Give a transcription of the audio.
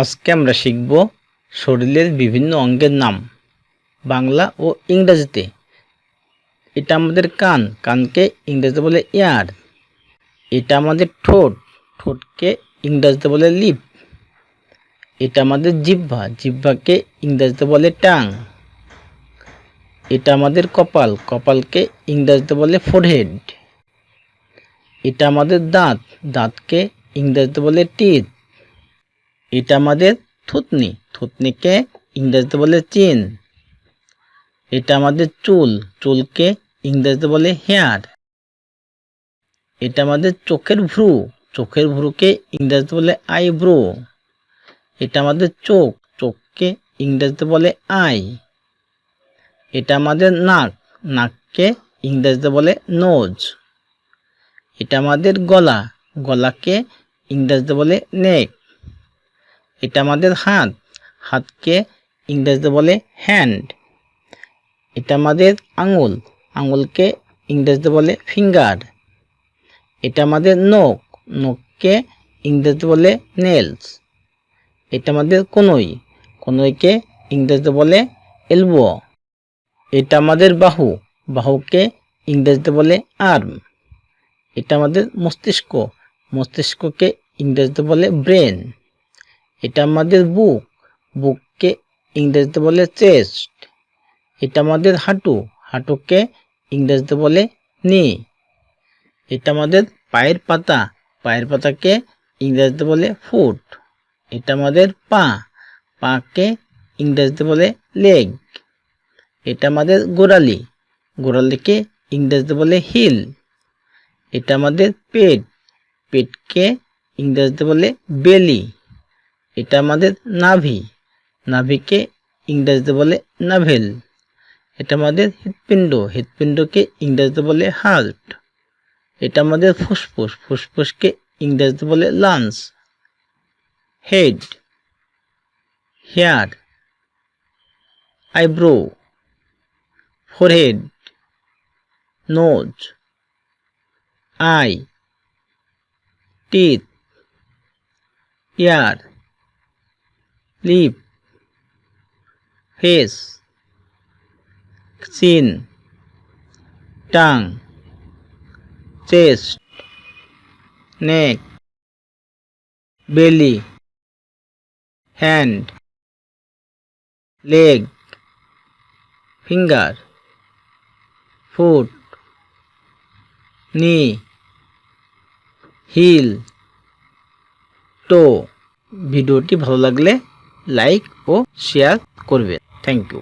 আজকে আমরা শিখব শরীরের বিভিন্ন অঙ্গের নাম, বাংলা ও ইংরেজিতে। এটা আমাদের কান, কানকে ইংরেজিতে বলে ইয়ার এটা আমাদের ঠোঁট, ঠোঁটকে ইংরেজিতে বলে লিপ এটা আমাদের জিহ্বা, জিহ্বাকে ইংরেজিতে বলে টাং এটা আমাদের কপাল, কপালকে ইংরেজিতে বলে ফোরহেড এটা আমাদের দাঁত, দাঁতকে ইংরেজিতে বলে টিথ এটা আমাদের থুতনি। থুতনিকে ইংরেজিতে বলে চিন। এটা আমাদের চুল। চুলকে ইংরেজিতে বলে হেয়ার। এটা আমাদের চোখের ভ্রু। চোখের ভ্রুকে ইংরেজিতে বলে আইব্রো। এটা আমাদের চোখ। চোখকে ইংরেজিতে বলে আই। এটা আমাদের নাক। নাককে ইংরেজিতে বলে নোজ। এটা আমাদের গলা। গলাকে ইংরেজিতে বলে নেক। এটা আমাদের হাত। হাতকে ইংরেজিতে বলে হ্যান্ড এটা আমাদের আঙুল। আঙুলকে ইংরেজিতে বলে ফিঙ্গার এটা আমাদের নখ। নখকে ইংরেজিতে বলে নেলস এটা আমাদের কনুই। কনুইকে ইংরেজিতে বলে এলবো এটা আমাদের বাহু। বাহুকে ইংরেজিতে বলে আর্ম এটা আমাদের মস্তিষ্ক। মস্তিষ্ককে ইংরেজিতে বলে ব্রেন এটা আমাদের বুক। বুককে ইংরেজিতে বলে চেস্ট। এটা আমাদের হাঁটু। হাঁটুকে ইংরেজিতে বলে নি। এটা আমাদের পায়ের পাতা। পায়ের পাতাকে ইংরেজিতে বলে ফুট। এটা আমাদের পা। পাকে ইংরেজিতে বলে লেগ। এটা আমাদের গোড়ালি। গোড়ালিকে ইংরেজিতে বলে হিল। এটা আমাদের পেট। পেটকে ইংরেজিতে বলে বেলি। এটা আমাদের নাভি। নাভিকে ইংরেজিতে বলে নাভেল। এটা আমাদের হৃৎপিণ্ড। হৃৎপিণ্ডকে ইংরেজিতে বলে হার্ট। এটা আমাদের ফুসফুস। ফুসফুসকে ইংরেজিতে বলে lungs. Head. Hair. Eyebrow. Forehead. Nose. Eye. Teeth. ear, lip, face, chin, tongue, chest, neck, belly, hand, leg, finger, foot, knee, heel, তো ভিডিওটি ভালো লাগলে লাইক ও শেয়ার করবেন থ্যাংক ইউ